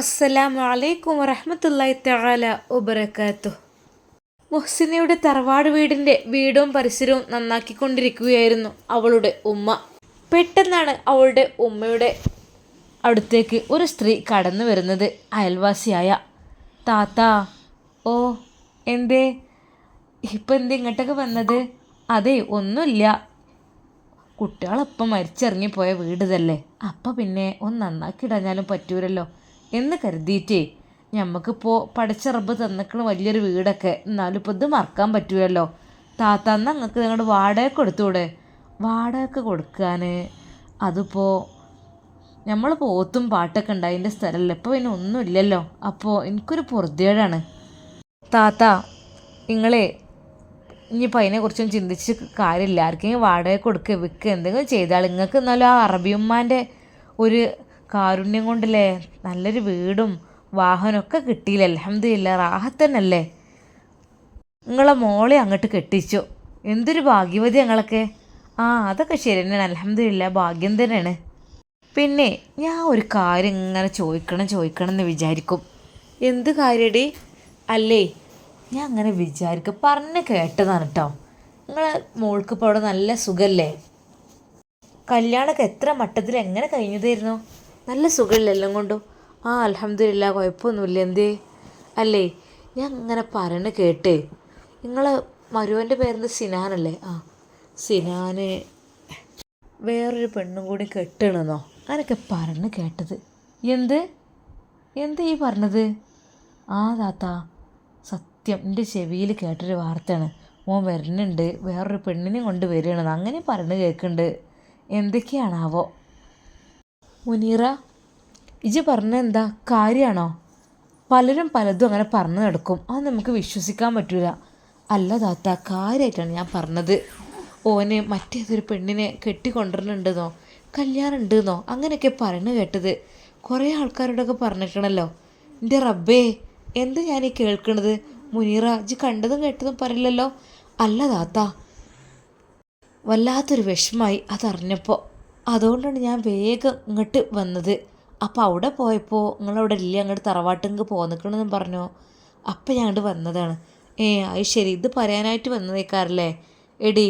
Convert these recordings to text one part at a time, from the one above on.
അസ്സലാമു അലൈക്കും വറഹമത്തല്ലായി തആല വബറകാതുഹു മുഹ്സിനയുടെ തറവാട് വീടിന്റെ വീടും പരിസരവും നന്നാക്കിക്കൊണ്ടിരിക്കുകയായിരുന്നു അവളുടെ ഉമ്മ. പെട്ടെന്നാണ് അവളുടെ ഉമ്മയുടെ അടുത്തേക്ക് ഒരു സ്ത്രീ കടന്നു വരുന്നത്. അയൽവാസിയായ താത്ത ഓ എന്തേ? ഇപ്പം എന്തേ ഇങ്ങോട്ടൊക്കെ വന്നത്? അതെ ഒന്നുമില്ല. കുട്ടികളപ്പം മരിച്ചിറങ്ങിപ്പോയ വീട് ഇതല്ലേ. അപ്പം പിന്നെ ഒന്ന് നന്നാക്കി ഇടാഞ്ഞാലും പറ്റൂരല്ലോ എന്ന് കരുതിയിട്ടേ. ഞമ്മക്കിപ്പോൾ പഠിച്ച റബ്ബ് തന്നിക്കണ വലിയൊരു വീടൊക്കെ എന്നാലും ഇപ്പോൾ ഇത് മറക്കാൻ പറ്റുമല്ലോ താത്ത എന്നാ നിങ്ങൾക്ക് നിങ്ങളുടെ വാടക കൊടുത്തൂടെ? വാടക കൊടുക്കാൻ അതിപ്പോൾ നമ്മൾ പോത്തും പാട്ടൊക്കെ ഉണ്ടായതിന്റെ സ്ഥലമല്ല ഇപ്പോൾ പിന്നെ ഒന്നുമില്ലല്ലോ അപ്പോൾ എനിക്കൊരു പൊറുതിയേടാണ് താത്ത നിങ്ങളെ ഇനിയിപ്പോൾ അതിനെക്കുറിച്ചൊന്നും ചിന്തിച്ച് കാര്യമില്ല. ആർക്കെങ്കിലും വാടക കൊടുക്കുക വിൽക്കുക എന്തെങ്കിലും ചെയ്താൽ നിങ്ങൾക്ക് എന്നാലും ആ അറബിയമ്മാന്റെ ഒരു കാരുണ്യം കൊണ്ടല്ലേ? നല്ലൊരു വീടും വാഹനമൊക്കെ കിട്ടിയില്ല? അലഹമില്ല റാഹത്തന്നല്ലേ നിങ്ങളെ മോളെ അങ്ങോട്ട് കെട്ടിച്ചു. എന്തൊരു ഭാഗ്യവതി ഞങ്ങളൊക്കെ. ആ അതൊക്കെ ശരി തന്നെയാണ്. അലഹമില്ല ഭാഗ്യം തന്നെയാണ്. പിന്നെ ഞാൻ ഒരു കാര്യം ഇങ്ങനെ ചോദിക്കണം ചോദിക്കണം എന്ന് വിചാരിക്കും. എന്ത് കാര്യടി? അല്ലേ ഞാൻ അങ്ങനെ വിചാരിക്കും. പറഞ്ഞ് കേട്ടതാണ് കേട്ടോ നിങ്ങളെ മോൾക്ക് ഇപ്പോൾ അവിടെ നല്ല സുഖമല്ലേ കല്യാണമൊക്കെ എത്ര മട്ടത്തിൽ എങ്ങനെ കഴിഞ്ഞതായിരുന്നു? നല്ല സുഖമില്ല എല്ലാം കൊണ്ടും. ആ അലഹമില്ല കുഴപ്പമൊന്നുമില്ല. എന്തേ? അല്ലേ? ഞാൻ ഇങ്ങനെ പറയണ കേട്ടേ. നിങ്ങൾ മരുവന്റെ പേരെന്ത്? സിനാനല്ലേ ആ സിനാന് വേറൊരു പെണ്ണും കൂടി കെട്ടണമെന്നോ അങ്ങനെയൊക്കെ പറഞ്ഞ് കേട്ടത്. എന്ത്? എന്ത് ഈ പറഞ്ഞത്? ആ താത്ത സത്യം. എന്റെ ചെവിയിൽ കേട്ടൊരു വാർത്തയാണ്. മോൻ വരുന്നുണ്ട്. വേറൊരു പെണ്ണിനെ കൊണ്ട് വരികയാണെന്ന്. അങ്ങനെ പറഞ്ഞ് കേൾക്കുന്നുണ്ട് എന്തൊക്കെയാണാവോ? മുനീറ ഇജി പറഞ്ഞ എന്താ? കാര്യമാണോ പലരും പലതും അങ്ങനെ പറഞ്ഞു നടക്കും. അത് നമുക്ക് വിശ്വസിക്കാൻ പറ്റില്ല അല്ല താത്ത കാര്യമായിട്ടാണ് ഞാൻ പറഞ്ഞത്. ഓന് മറ്റേതൊരു പെണ്ണിനെ കെട്ടിക്കൊണ്ടിരുന്നുണ്ടെന്നോ കല്യാണം ഉണ്ടെന്നോ അങ്ങനെയൊക്കെ പറഞ്ഞു കേട്ടത്. കുറേ ആൾക്കാരോടൊക്കെ പറഞ്ഞിട്ടുണ്ടല്ലോ. എന്റെ റബ്ബേ എന്ത് ഞാൻ ഈ കേൾക്കണത്? മുനീറ ഇജ് കണ്ടതും കേട്ടതും പറയില്ലല്ലോ. അല്ല താത്ത വല്ലാത്തൊരു വിഷമായി അതറിഞ്ഞപ്പോൾ അതുകൊണ്ടാണ് ഞാൻ വേഗം ഇങ്ങോട്ട് വന്നത്. അപ്പോൾ അവിടെ പോയപ്പോൾ നിങ്ങളവിടെ ഇല്ല? അങ്ങോട്ട് തറവാട്ടിങ്ക് പോന്നിക്കണമെന്ന് പറഞ്ഞു? അപ്പം ഞാൻ അങ്ങോട്ട് വന്നതാണ്. ഏ അത് ശരി. ഇത് പറയാനായിട്ട് വന്നതേക്കാറല്ലേ എടി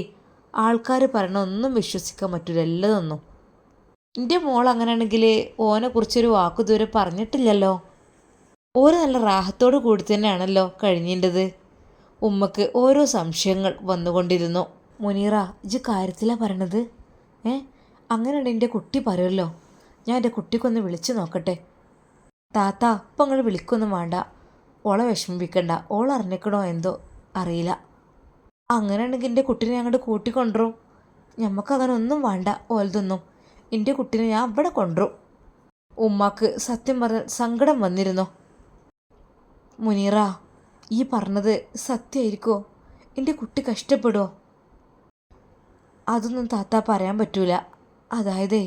ആൾക്കാർ പറയണ ഒന്നും വിശ്വസിക്കാൻ പറ്റില്ല എല്ലതൊന്നും എന്റെ മോൾ അങ്ങനെയാണെങ്കിൽ ഓനെ കുറിച്ചൊരു വാക്കു ഇതുവരെ പറഞ്ഞിട്ടില്ലല്ലോ? ഓര് നല്ല റാഹത്തോട് കൂടി തന്നെയാണല്ലോ കഴിഞ്ഞിന്റെത് ഉമ്മക്ക് ഓരോ സംശയങ്ങൾ വന്നുകൊണ്ടിരുന്നു. മുനീറ ഇജ് കാര്യത്തിലാണ് പറയണത്? ഏ? അങ്ങനെയാണ് എന്റെ കുട്ടി പറയുമല്ലോ ഞാൻ എന്റെ കുട്ടിക്കൊന്ന് വിളിച്ചു നോക്കട്ടെ. താത്ത ഇപ്പം നിങ്ങൾ വിളിക്കൊന്നും വേണ്ട. ഓളെ വിഷമിപ്പിക്കണ്ട. ഓൾ അറിഞ്ഞിക്കണോ എന്തോ? അറിയില്ല. അങ്ങനെയാണെങ്കിൽ എന്റെ കുട്ടീനെ അങ്ങോട്ട് കൂട്ടിക്കൊണ്ടുവരും. ഞമ്മക്കങ്ങനെ ഒന്നും വേണ്ട. ഓലതൊന്നും. എന്റെ കുട്ടീനെ ഞാൻ അവിടെ കൊണ്ടുവരും. ഉമ്മാക്ക് സത്യം പറഞ്ഞ സങ്കടം വന്നിരുന്നു. മുനീറ ഈ പറഞ്ഞത് സത്യമായിരിക്കോ എന്റെ കുട്ടി കഷ്ടപ്പെടുമോ അതൊന്നും താത്ത പറയാൻ പറ്റൂല. അതായതേ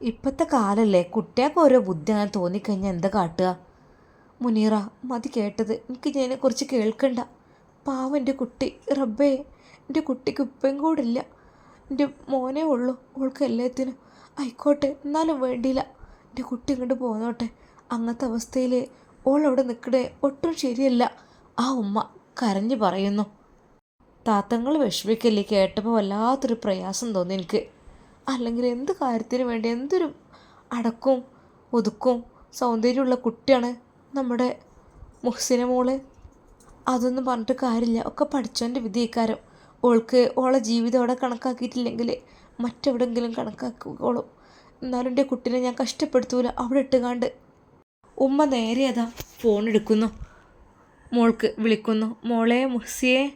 ഇപ്പോഴത്തെ കാലല്ലേ കുട്ടികൾക്ക് ഓരോ ബുദ്ധി അങ്ങനെ തോന്നിക്കഴിഞ്ഞാൽ എന്താ കാട്ടുക? മുനീറ മതി കേട്ടത്. എനിക്ക് ഇതിനെക്കുറിച്ച് കേൾക്കണ്ട. പാവം എന്റെ കുട്ടി. റബ്ബേ എന്റെ കുട്ടിക്ക് ഉപ്പയും ഇല്ല എന്റെ മോനേ ഉള്ളൂ ഓൾക്ക് എല്ലാത്തിനും. ആയിക്കോട്ടെ എന്നാലും വേണ്ടിയില്ല. എന്റെ കുട്ടി ഇങ്ങോട്ട് പോന്നോട്ടെ. അങ്ങനത്തെ അവസ്ഥയിൽ ഓൾ അവിടെ നിൽക്കണേ ഒട്ടും ശരിയല്ല. ആ ഉമ്മ കരഞ്ഞു പറയുന്നു. താത്തങ്ങൾ വിഷമിക്കല്ലേ? കേട്ടപ്പോൾ വല്ലാത്തൊരു പ്രയാസം തോന്നി എനിക്ക്. അല്ലെങ്കിൽ എന്ത് കാര്യത്തിന് വേണ്ടി എന്തൊരു അടക്കവും ഒതുക്കും സൗന്ദര്യമുള്ള കുട്ടിയാണ് നമ്മുടെ മുഹ്സിന മോൾ. അതൊന്നും പറഞ്ഞിട്ട് കാര്യമില്ല. ഒക്കെ പഠിച്ചവന്റെ വിധിക്കാരം ഓൾക്ക് ഓളെ ജീവിതം അവിടെ കണക്കാക്കിയിട്ടില്ലെങ്കിൽ മറ്റെവിടെങ്കിലും കണക്കാക്കിക്കോളും. എന്നാലും എന്റെ കുട്ടീനെ ഞാൻ കഷ്ടപ്പെടുത്തൂല. അവിടെ ഇട്ടുകാണ്ട് ഉമ്മ നേരെ അതാ ഫോൺ എടുക്കുന്നു. മോൾക്ക് വിളിക്കുന്നു. മോളെ മുഹ്സിയെ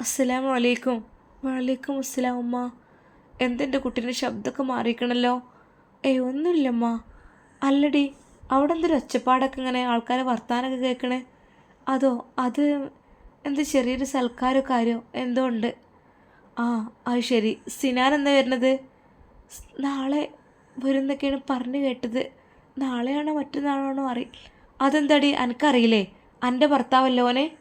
അസ്സലാമലൈക്കും വലൈക്കും അസ്സലാം ഉമ്മ. എന്തെന്റെ കുട്ടീന്റെ ശബ്ദമൊക്കെ മാറിയിക്കണല്ലോ ഏയ് ഒന്നുമില്ലമ്മ. അല്ലടി അവിടെ എന്തൊരു ഒച്ചപ്പാടൊക്കെ ഇങ്ങനെ ആൾക്കാരെ വർത്താനൊക്കെ കേൾക്കണേ അതോ അത് എന്ത് ചെറിയൊരു സൽക്കാരോ കാര്യോ എന്തോ ഉണ്ട്? ആ അത് ശരി. സിനാൻ എന്താ വരുന്നത്? നാളെ വരുന്നൊക്കെയാണ് പറഞ്ഞു കേട്ടത്. നാളെയാണോ മറ്റന്നാളാണോ അറി? അതെന്താടി എനിക്കറിയില്ലേ എന്റെ ഭർത്താവല്ലോ ഓനെ?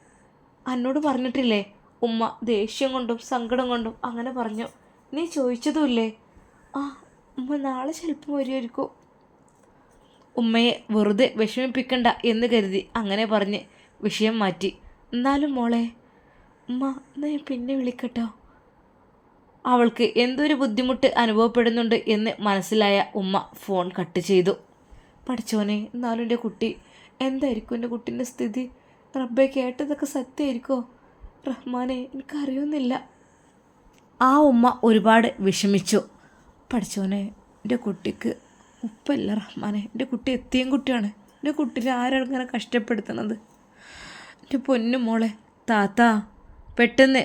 എന്നോട് പറഞ്ഞിട്ടില്ലേ? ഉമ്മ ദേഷ്യം കൊണ്ടും സങ്കടം കൊണ്ടും അങ്ങനെ പറഞ്ഞു. നീ ചോദിച്ചതുമില്ലേ? ആ ഉമ്മ നാളെ ചിലപ്പം വരുമായിരിക്കും ഉമ്മയെ വെറുതെ വിഷമിപ്പിക്കണ്ട എന്ന് കരുതി അങ്ങനെ പറഞ്ഞ് വിഷയം മാറ്റി. എന്നാലും മോളെ ഉമ്മ നീ ഞാൻ പിന്നെ വിളിക്കട്ടോ? അവൾക്ക് എന്തൊരു ബുദ്ധിമുട്ട് അനുഭവപ്പെടുന്നുണ്ട് എന്ന് മനസ്സിലായ ഉമ്മ ഫോൺ കട്ട് ചെയ്തു. പഠിച്ചോനെ എന്നാലും എന്റെ കുട്ടി എന്തായിരിക്കും എന്റെ കുട്ടീന്റെ സ്ഥിതി? റബ്ബെ കേട്ടതൊക്കെ സത്യമായിരിക്കോ റഹ്മാനെ എനിക്കറിയുന്നില്ല. ആ ഉമ്മ ഒരുപാട് വിഷമിച്ചു. പഠിച്ചോനെ എന്റെ കുട്ടിക്ക് ഉപ്പല്ല റഹ്മാനെ. എന്റെ കുട്ടി എത്തിയും കുട്ടിയാണ്. എന്റെ കുട്ടീനെ ആരാണ് ഇങ്ങനെ കഷ്ടപ്പെടുത്തുന്നത്? എന്റെ പൊന്നു മോളെ താത്ത പെട്ടെന്ന്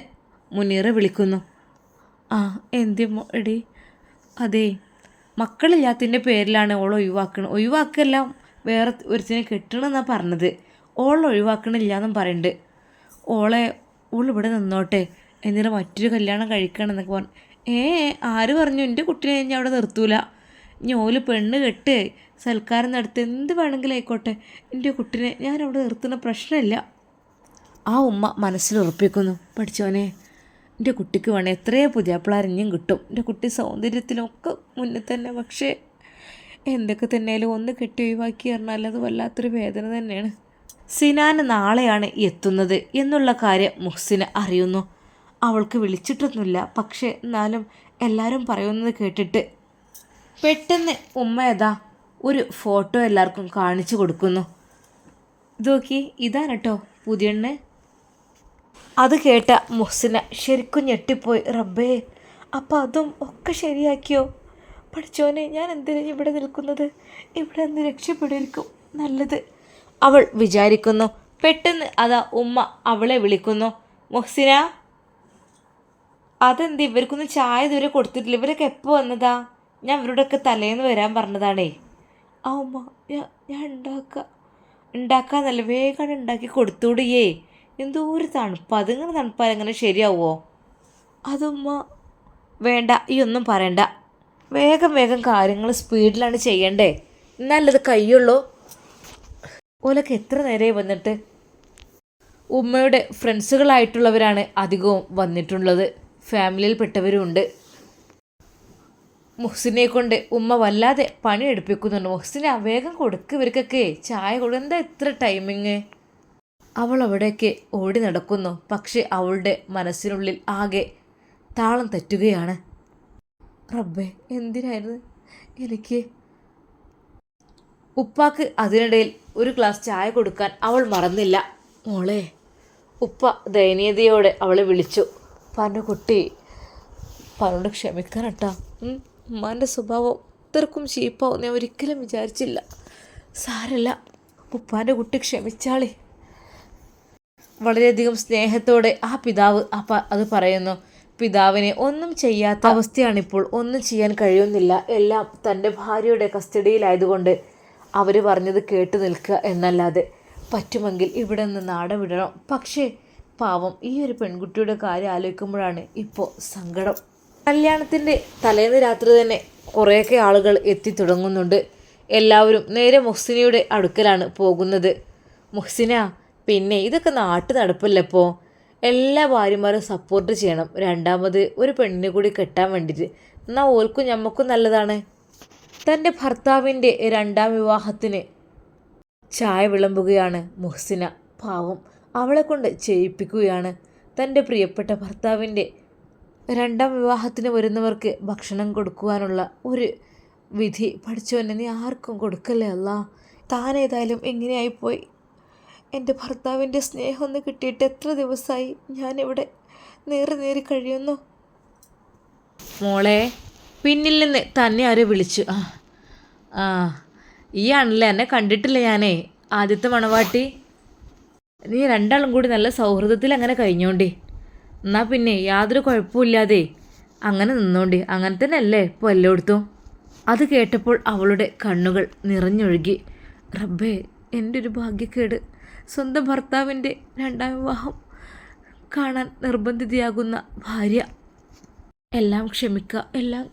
മുനീറ വിളിക്കുന്നു. ആ എന്തി എടി അതെ മക്കളില്ലാത്തതിന്റെ പേരിലാണ് ഓൾ ഒഴിവാക്കുന്നത് ഒഴിവാക്കല്ല വേറെ ഒരുത്തിനെ കെട്ടണമെന്നാണ് പറഞ്ഞത്. ഓൾ ഒഴിവാക്കണില്ല എന്നും പറയുന്നുണ്ട്. ഓളെ ഓൾ ഇവിടെ നിന്നോട്ടെ. എന്നിട്ട് മറ്റൊരു കല്യാണം കഴിക്കണം എന്നൊക്കെ പറഞ്ഞു. ഏ ആര് പറഞ്ഞു? എന്റെ കുട്ടീനെ ഞാൻ അവിടെ നിർത്തൂല. ഇനി ഓൽ പെണ്ണ് കെട്ട് സൽക്കാരം നടത്തി എന്ത് വേണമെങ്കിലും ആയിക്കോട്ടെ. എന്റെ കുട്ടീനെ ഞാൻ അവിടെ നിർത്തുന്ന പ്രശ്നമില്ല. ആ ഉമ്മ മനസ്സിൽ ഉറപ്പിക്കുന്നു. പഠിച്ചോനെ എന്റെ കുട്ടിക്ക് വേണേൽ എത്രയോ പുതിയാപ്പിളാരിഞ്ഞും കിട്ടും. എന്റെ കുട്ടി സൗന്ദര്യത്തിലൊക്കെ മുന്നിൽ തന്നെ. പക്ഷേ എന്തൊക്കെ തന്നെയാലും ഒന്ന് കെട്ടി ഒഴിവാക്കി പറഞ്ഞാൽ അത് വല്ലാത്തൊരു വേദന തന്നെയാണ്. സിനാന് നാളെയാണ് എത്തുന്നത് എന്നുള്ള കാര്യം മുഹ്സിന് അറിയുന്നു. അവൾക്ക് വിളിച്ചിട്ടൊന്നുമില്ല. പക്ഷെ എന്നാലും എല്ലാവരും പറയുന്നത് കേട്ടിട്ട് പെട്ടെന്ന് ഉമ്മ ഏതാ ഒരു ഫോട്ടോ എല്ലാവർക്കും കാണിച്ചു കൊടുക്കുന്നു. ഇത് നോക്കി ഇതാണ് കേട്ടോ പുതിയണ്ണ്. അത് കേട്ട മുഹ്സിന ശരിക്കും ഞെട്ടിപ്പോയി. റബ്ബേ അപ്പം അതും ഒക്കെ ശരിയാക്കിയോ? പഠിച്ചോനെ ഞാൻ എന്തിനാ ഇവിടെ നിൽക്കുന്നത്? ഇവിടെ നിന്ന് രക്ഷപ്പെടിരിക്കും നല്ലത്. അവൾ വിചാരിക്കുന്നു പെട്ടെന്ന് അതാ ഉമ്മ അവളെ വിളിക്കുന്നു. മുഹ്സിന? അതെന്ത്? ഇവർക്കൊന്നും ചായ ഇതുവരെ കൊടുത്തിട്ടില്ല. ഇവരൊക്കെ എപ്പോൾ വന്നതാ? ഞാൻ ഇവരോടൊക്കെ തലേന്ന് വരാൻ പറഞ്ഞതാണേ. ആ ഉമ്മ ഞാൻ ഉണ്ടാക്കുക ഉണ്ടാക്കാന്നല്ല വേഗം ഉണ്ടാക്കി കൊടുത്തൂടിയേ എന്തോ ഒരു തണുപ്പ്. അതിങ്ങനെ തണുപ്പാൽ എങ്ങനെ ശരിയാവുമോ അതുമ്മ വേണ്ട. ഈ ഒന്നും പറയണ്ട. വേഗം വേഗം കാര്യങ്ങൾ സ്പീഡിലാണ് ചെയ്യണ്ടേ. എന്നാലത് കയ്യുള്ളൂ. ഓലൊക്കെ എത്ര നേരമായി വന്നിട്ട്? ഉമ്മയുടെ ഫ്രണ്ട്സുകളായിട്ടുള്ളവരാണ് അധികവും വന്നിട്ടുള്ളത്. ഫാമിലിയിൽപ്പെട്ടവരും ഉണ്ട് മുഹ്സിനെ കൊണ്ട് ഉമ്മ വല്ലാതെ പണി എടുപ്പിക്കുന്നുണ്ട് മുഹ്സിനെ വേഗം കൊടുക്ക് ഇവർക്കൊക്കെ. ചായ കൊടു എന്താ ഇത്ര ടൈമിങ് അവൾ അവിടെയൊക്കെ ഓടി നടക്കുന്നു. പക്ഷെ അവളുടെ മനസ്സിനുള്ളിൽ ആകെ താളം തെറ്റുകയാണ്. റബ്ബേ എന്തിനായിരുന്നു എനിക്ക്? ഉപ്പാക്ക് അതിനിടയിൽ ഒരു ഗ്ലാസ് ചായ കൊടുക്കാൻ അവൾ മറന്നില്ല. മോളെ ഉപ്പ ദയനീയതയോടെ അവളെ വിളിച്ചു. പറഞ്ഞു കുട്ടി പറഞ്ഞോട് ക്ഷമിക്കാൻ കേട്ടാ ഉമ്മാന്റെ സ്വഭാവം ഇത്രക്കും ചീപ്പാവും ഞാൻ ഒരിക്കലും വിചാരിച്ചില്ല. സാരല്ല ഉപ്പാന്റെ കുട്ടി ക്ഷമിച്ചാളേ. വളരെയധികം സ്നേഹത്തോടെ ആ പിതാവ് അപ്പ അത് പറയുന്നു പിതാവിനെ ഒന്നും ചെയ്യാത്ത അവസ്ഥയാണിപ്പോൾ ഒന്നും ചെയ്യാൻ കഴിയുന്നില്ല. എല്ലാം തന്റെ ഭാര്യയുടെ കസ്റ്റഡിയിലായതുകൊണ്ട് അവർ പറഞ്ഞത് കേട്ടു നിൽക്കുക എന്നല്ലാതെ പറ്റുമെങ്കിൽ ഇവിടെ നിന്ന് നാട വിടണം. പക്ഷേ പാവം ഈ ഒരു പെൺകുട്ടിയുടെ കാര്യം ആലോചിക്കുമ്പോഴാണ് ഇപ്പോൾ സങ്കടം. കല്യാണത്തിന്റെ തലേന്ന് രാത്രി തന്നെ കുറേയൊക്കെ ആളുകൾ എത്തി തുടങ്ങുന്നുണ്ട്. എല്ലാവരും നേരെ മുഹ്സിനയുടെ അടുക്കലാണ് പോകുന്നത്. മുഹ്സിന പിന്നെ ഇതൊക്കെ നാട്ടു നടപ്പല്ലപ്പോൾ എല്ലാ ഭാര്യമാരും സപ്പോർട്ട് ചെയ്യണം. രണ്ടാമത് ഒരു പെണ്ണിനെ കൂടി കെട്ടാൻ വേണ്ടിയിട്ട് എന്നാൽ ഓൽക്കും ഞമ്മക്കും നല്ലതാണ്. തന്റെ ഭർത്താവിന്റെ രണ്ടാം വിവാഹത്തിന് ചായ വിളമ്പുകയാണ് മുഹ്സിന. പാവം. അവളെ കൊണ്ട് ചെയ്യിപ്പിക്കുകയാണ്. തന്റെ പ്രിയപ്പെട്ട ഭർത്താവിന്റെ രണ്ടാം വിവാഹത്തിന് വരുന്നവർക്ക് ഭക്ഷണം കൊടുക്കുവാനുള്ള ഒരു വിധി പഠിച്ചവനെ നീ ആർക്കും കൊടുക്കല്ലേ അല്ല? താനേതായാലും എങ്ങനെയായിപ്പോയി? എന്റെ ഭർത്താവിന്റെ സ്നേഹം ഒന്ന് കിട്ടിയിട്ട് എത്ര ദിവസമായി ഞാനിവിടെ നേറി നേറി കഴിയുന്നു? മോളെ പിന്നിൽ നിന്ന് തന്നെ ആരോ വിളിച്ചു? ആ ആ ഈ ആണല്ലേ എന്നെ കണ്ടിട്ടില്ല ഞാനേ. ആദ്യത്തെ മണവാട്ടി. നീ രണ്ടാളും കൂടി നല്ല സൗഹൃദത്തിൽ അങ്ങനെ കഴിഞ്ഞോണ്ടേ. എന്നാൽ പിന്നെ യാതൊരു കുഴപ്പമില്ലാതെ അങ്ങനെ നിന്നോണ്ടി. അങ്ങനെ തന്നെ അല്ലേ ഇപ്പോൾ എല്ലായിടത്തും? അത് കേട്ടപ്പോൾ അവളുടെ കണ്ണുകൾ നിറഞ്ഞൊഴുകി. റബ്ബേ എന്റെ ഒരു ഭാഗ്യക്കേട്. സ്വന്തം ഭർത്താവിന്റെ രണ്ടാം വിവാഹം കാണാൻ നിർബന്ധിതയാകുന്ന ഭാര്യ. എല്ലാം ക്ഷമിക്കുക എല്ലാം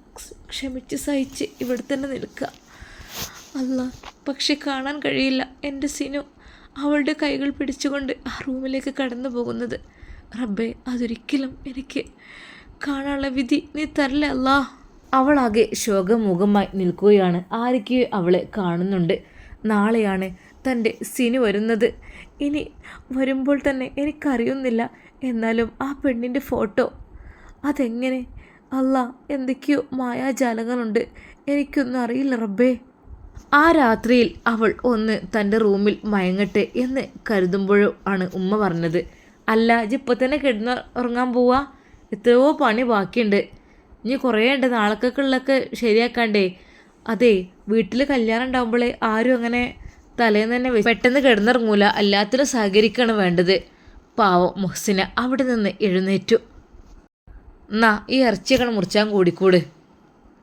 ക്ഷമിച്ച് സഹിച്ച് ഇവിടെ തന്നെ നിൽക്കുക അല്ല പക്ഷെ കാണാൻ കഴിയില്ല. എന്റെ സിനു അവളുടെ കൈകൾ പിടിച്ചുകൊണ്ട് ആ റൂമിലേക്ക് കടന്നു പോകുന്നത്. റബ്ബെ അതൊരിക്കലും എനിക്ക് കാണാനുള്ള വിധി നീ തരില്ല അല്ലാ. അവളാകെ ശോകമുഖമായി നിൽക്കുകയാണ്. ആരൊക്കെ അവളെ കാണുന്നുണ്ട്. നാളെയാണ് തന്റെ സിനി വരുന്നത്. ഇനി വരുമ്പോൾ തന്നെ എനിക്കറിയുന്നില്ല. എന്നാലും ആ പെണ്ണിന്റെ ഫോട്ടോ. അതെങ്ങനെ? അല്ല എന്തൊക്കെയോ മായാജാലങ്ങളുണ്ട്. എനിക്കൊന്നും അറിയില്ല റബ്ബേ. ആ രാത്രിയിൽ അവൾ ഒന്ന് തന്റെ റൂമിൽ മയങ്ങട്ടെ എന്ന് കരുതുമ്പോഴും ആണ് ഉമ്മ പറഞ്ഞത്. അല്ല ഇപ്പം തന്നെ കിടന്ന് ഉറങ്ങാൻ പോവാ? എത്രയോ പണി ബാക്കിയുണ്ട്. ഇനി കുറേ ഉണ്ട് നാളേക്കൊക്കെയുള്ളതൊക്കെ ശരിയാക്കാണ്ടേ. അതെ വീട്ടിൽ കല്യാണം ഉണ്ടാകുമ്പോഴേ ആരും അങ്ങനെ തലേന്ന് തന്നെ പെട്ടെന്ന് കിടന്നിറങ്ങൂല. എല്ലാത്തിനും സഹകരിക്കുകയാണ് വേണ്ടത്. പാവം മുഹസിന അവിടെ നിന്ന് എഴുന്നേറ്റു. എന്നാ ഈ ഇറച്ചിയൊക്കെ മുറിച്ചാൻ കൂടിക്കൂട്.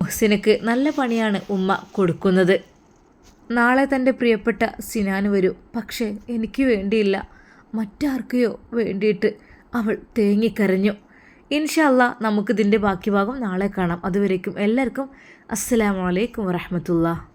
മുഹസിനക്ക് നല്ല പണിയാണ് ഉമ്മ കൊടുക്കുന്നത്. നാളെ തന്റെ പ്രിയപ്പെട്ട സിനാൻ വരൂ. പക്ഷേ എനിക്ക് വേണ്ടിയില്ല. മറ്റാർക്കെയോ വേണ്ടിയിട്ട് അവൾ തേങ്ങിക്കരഞ്ഞു. ഇൻഷല്ല നമുക്കിതിന്റെ ബാക്കി ഭാഗം നാളെ കാണാം. അതുവരേക്കും എല്ലാവർക്കും അസ്സലാമലൈക്കും വറഹമത്തുള്ള